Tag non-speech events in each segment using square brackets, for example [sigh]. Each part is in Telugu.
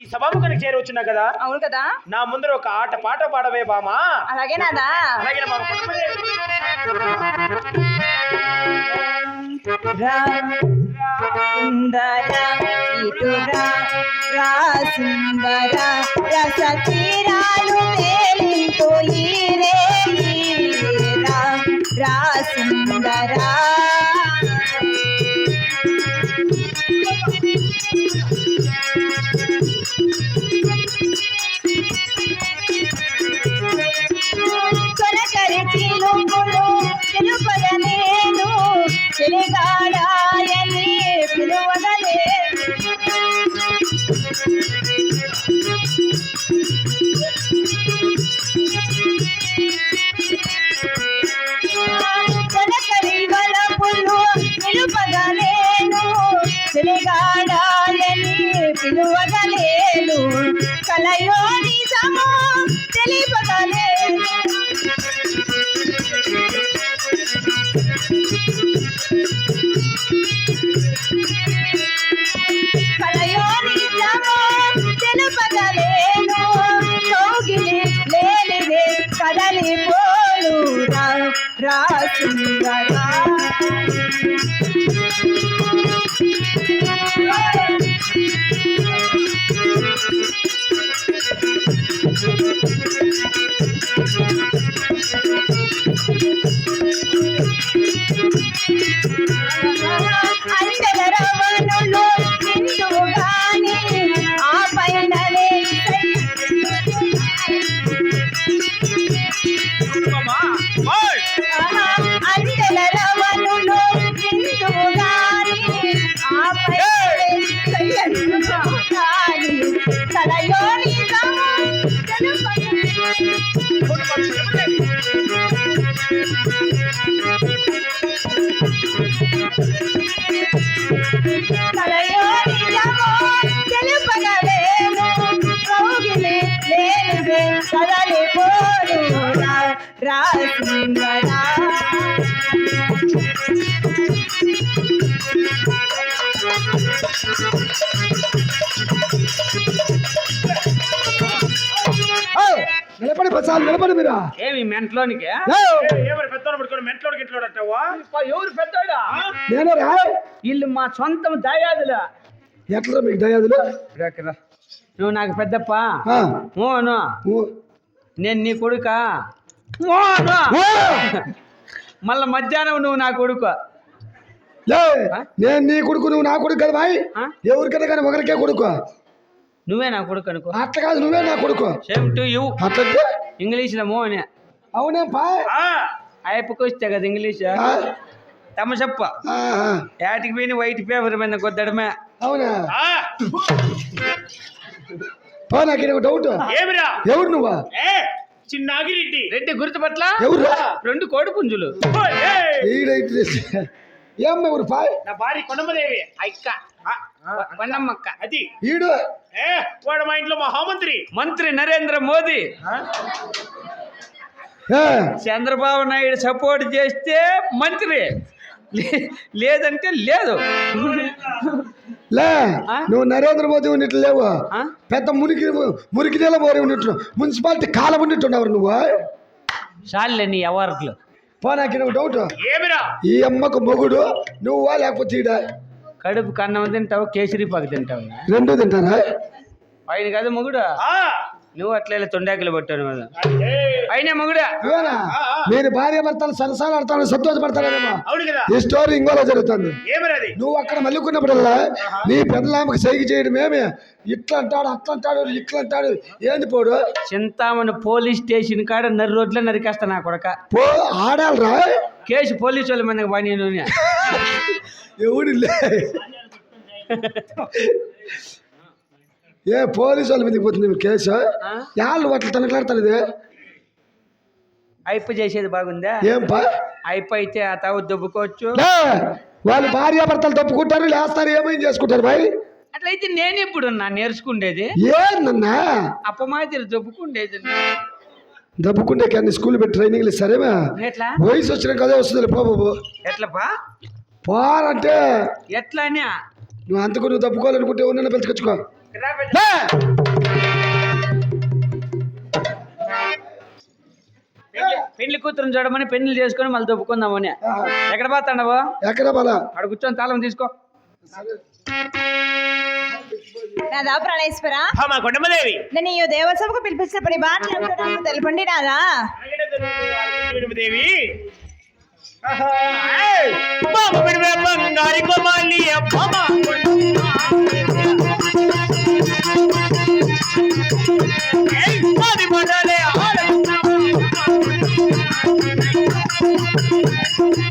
ఈ సభాముఖానికి చేరి వచ్చినా కదా? అవును కదా. నా ముందర ఒక ఆట పాట పాడవే బామా. అలాగే నాదా అలాగే. రా సుందర. Thank [laughs] you. నిలబడి ప్రసాద్ నిలబడి మీరా. ఏమి మెంట్లోనికి? పెద్దోడు అంటావా? ఎవరు పెద్దోడా? నేను రా. వీళ్ళు మా సొంతం దయాదులు. ఎట్లా మీకు దయాదులు? నువ్వు నాకు పెద్దప్ప? నేను నీ కొడుక? మళ్ళా మధ్యాహ్నం నువ్వు నా కొడుకు. లే, నేను నీ కొడుకు నువ్వు నా కొడుకు కదా బాయ్? ఎవరికైనా కానీ ఒకరికే కొడుకు. నువ్వే నా కొడుకు అనుకో. అట్లా కాదు నువ్వే నా కొడుకు. సేమ్ టు యూ అట్లంటే ఇంగ్లీష్లో మోనే అవునే పాయ్ ఆ, ఆయప్పకి వస్తే కదా ఇంగ్లీష్ తమ చెప్ప యాటికి పోయిన వైట్ పేపర్ మీద కొద్దడమే అవునా? పో నాకు డౌట్ ఏమిరా? ఎవరు నువ్వా? చిన్నాగిరెడ్డి. రెడ్డి గుర్తుపట్ల ఎవరు రెండు కోడి పుంజులు! ఈడైతే ఎవరు పాయ్? నా భార్య కొండమ్మదేవి అక్క. కొండమ్మక్క అది. ఈడు? ఏ వాడు మా ఇంట్లో మహామంత్రి. మంత్రి నరేంద్ర మోదీ. ఏ, చంద్రబాబు నాయుడు సపోర్ట్ చేస్తే మంత్రి. లే- లేదంటే లేదు. లే? నువ్వు నరేంద్ర మోదీ ఉన్నట్లు లేవు? పెద్ద మురికి మురికి నెల మోరి ఉన్నట్లు మున్సిపాలిటీ కాలం ఉన్నట్టున్నావు నువ్వు. చాలులే నీ అవార్డులు. పో నాకు ఒక డౌట్ ఏమిరా? ఈ అమ్మకు మొగుడు నువ్వా లేకపోతే ఈడ? కడుపు కన్నం తింటావు కేసరి పాకు తింటావు? రెండు తింటారా? ఆయన కదా మొగుడు? ఆ, నువ్వు అట్లా తొండాకులు పట్టాను కదా అయినా మొగుడా. నేను భార్య భర్తలు సరసాలు ఆడతాను కదా. ఈ స్టోరీ ఇంకోలా జరుగుతుంది. నువ్వు అక్కడ మల్లుకున్నప్పుడల్లా నీ పెద్దలామకి సైకి చేయడం ఏమి ఇట్లా అంటాడు అట్లా అంటాడు ఇట్లా అంటాడు ఏంది పోడు? చింతామణి పోలీస్ స్టేషన్ కాడ నర్రు రోడ్లో నరికేస్తా నా కొడక. పో ఆడాలరా. కేసు పోలీసు వాళ్ళ మీద పని ఎవడు లే ఏ పోలీసు వాళ్ళ మీదకి పోతుంది కేసు? ఆ? యాళ్ళు అట్లా తనకలాడతారు ఇది అయిప చేసేది బాగుందా? ఏం పా అయిప అయితే ఆ తావు దొబ్బుకోవచ్చు. వాళ్ళు భార్య భర్తలు తప్పుకుంటారు లేస్తారు ఏమైనా చేసుకుంటారు బాయ్? అట్లయితే నేను ఇప్పుడు నా నేర్చుకుండేది ఏందన్నా అప్పమాదిరి దొబ్బుకుండేది. దప్పుకుంటే కానీ స్కూల్ పెట్టి ట్రైనింగ్లు ఎట్లా? వయసు వచ్చిన కదే వస్తుంది పో బాబు. ఎట్లపా పోరంటే ఎట్లా నువ్వు అంతకు నువ్వు తప్పుకోవాలనుకుంటే ఉన్న పిలుచుకొచ్చుకో. పెళ్ళి కూతురుని చూడమని పెళ్ళి చేసుకొని మళ్ళీ దొప్పుకుందామని. ఎక్కడ పోతాండవు? ఎక్కడ బల అక్కడ కూర్చొని తాళం తీసుకో. నేను ఈ దేవసభకు పిలిపించిన పని నాకు తెలపండి నాదా. దేవి బాబు విడివే బంగారి కోమాలి బామ ఆరు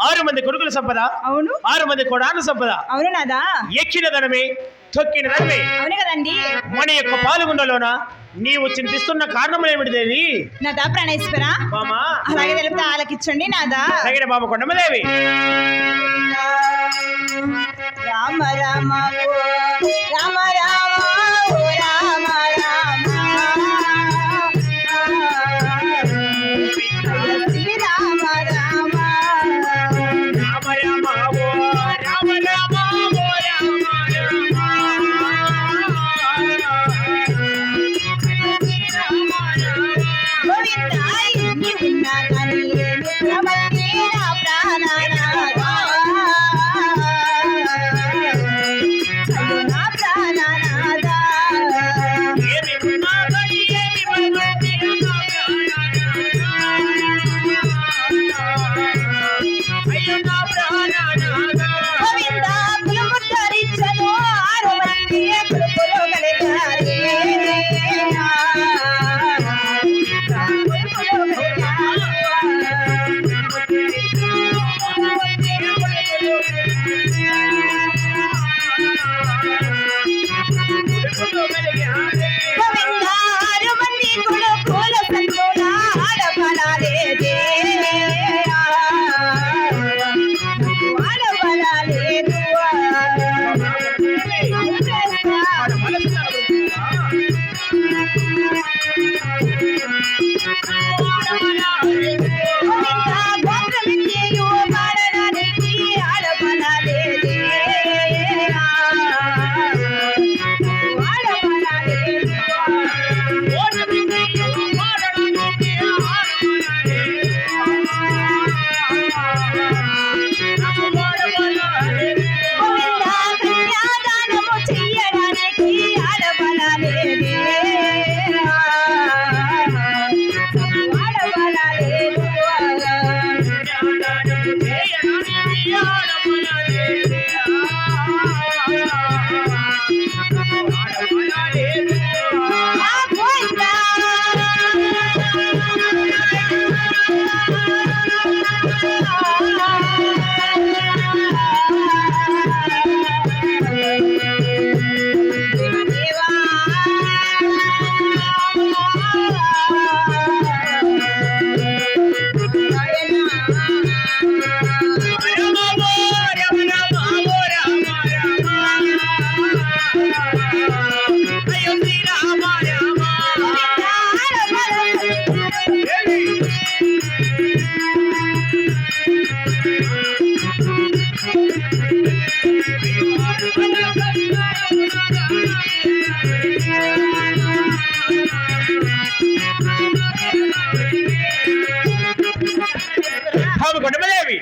ఆరు మంది కొడుకుల సంపద అవును. ఆరు మంది కొడాను సంపద. అవును నాదా. ఎక్కిన ధనమే తొక్కిన ధనమే. అవును కదండి. మన యొక్క పాల్గొండలోన నీవు చింతిస్తున్న కారణం ఏమిటి దేవి? నాదా ప్రాణేశ్వర మామా అలాగే తెలిపితే ఆలకిచ్చండి నాదా. తగిన బాబు కొండమదేవి రామ రామ రామ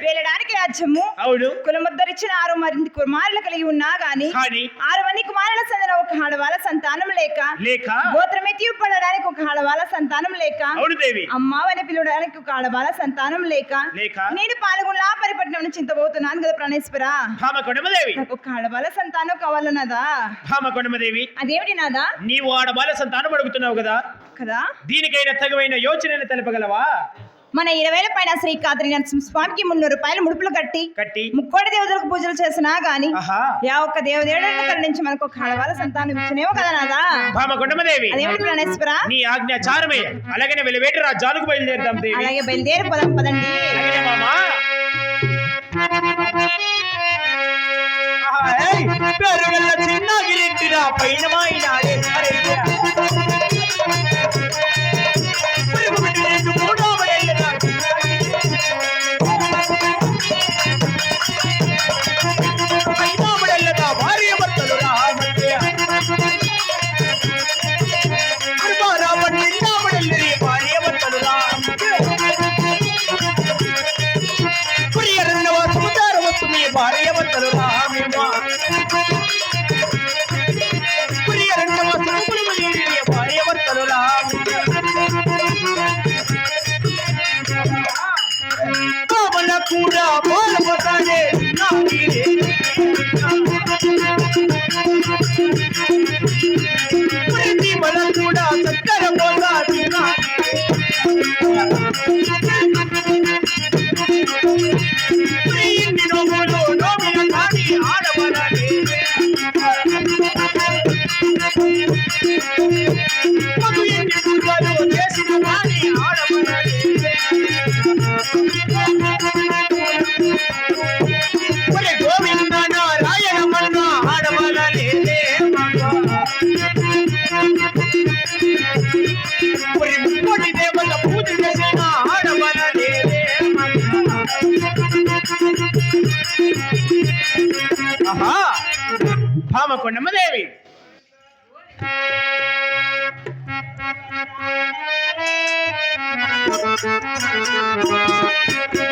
వేలడానికి రాజ్యము అవును. కులముద్దరిచ్చిన ఆరు మంది కుమారులు కలిగి ఉన్నా గాని ఆరు మంది కుమారుల సందన ఒక ఆడవాళ్ళ సంతానం లేక లేక గోత్రమెత్తి పడడానికి ఒక ఆడవాళ్ళ సంతానం లేక అమ్మావని పిలవడానికి ఒక ఆడవాళ్ళ సంతానం లేక లేక నేను పాల్గొనలా పరిపట్నం నుంచి చింతపోతున్నాను కదా ప్రాణేశ్వర. ఒక ఆడవాళ్ళ సంతానం కావాలన్నదా? భామ కొండమదేవి అదేమిటి నాదా? నీవు ఆడబాల సంతానం అడుగుతున్నావు కదా. కదా? దీనికైనా తగువైన యోచనను తెలపగలవా? మన ఇరవై పైన శ్రీ కాద్రి నరసింహ స్వామికి మున్నూరు రూపాయలు ముడుపులు కట్టి కట్టి. ముక్కోటి దేవతలకు పూజలు చేసినా గాని ఆహా. యా ఒక్క దేవదేవుడు కరుణించి మనకు ఒక ఆడవాళ్ళ సంతానం ఇచ్చినేమో కదా నాదా భామ గుండమదేవి అదేమిటి ప్రాణేశ్వర నీ ఆజ్ఞ చారమయ్య అలాగనే వెలివేటి రాజ్యాలకు బయలుదేరుదాం దేవి. అలాగే బయలుదేరి పదం పదండి. అలాగనే మామా. పేరుగల్ల చిన్నగిరెట్టిరా పైన మాయినాడే. అరెయ్య. நாம கொண்டு நம்ம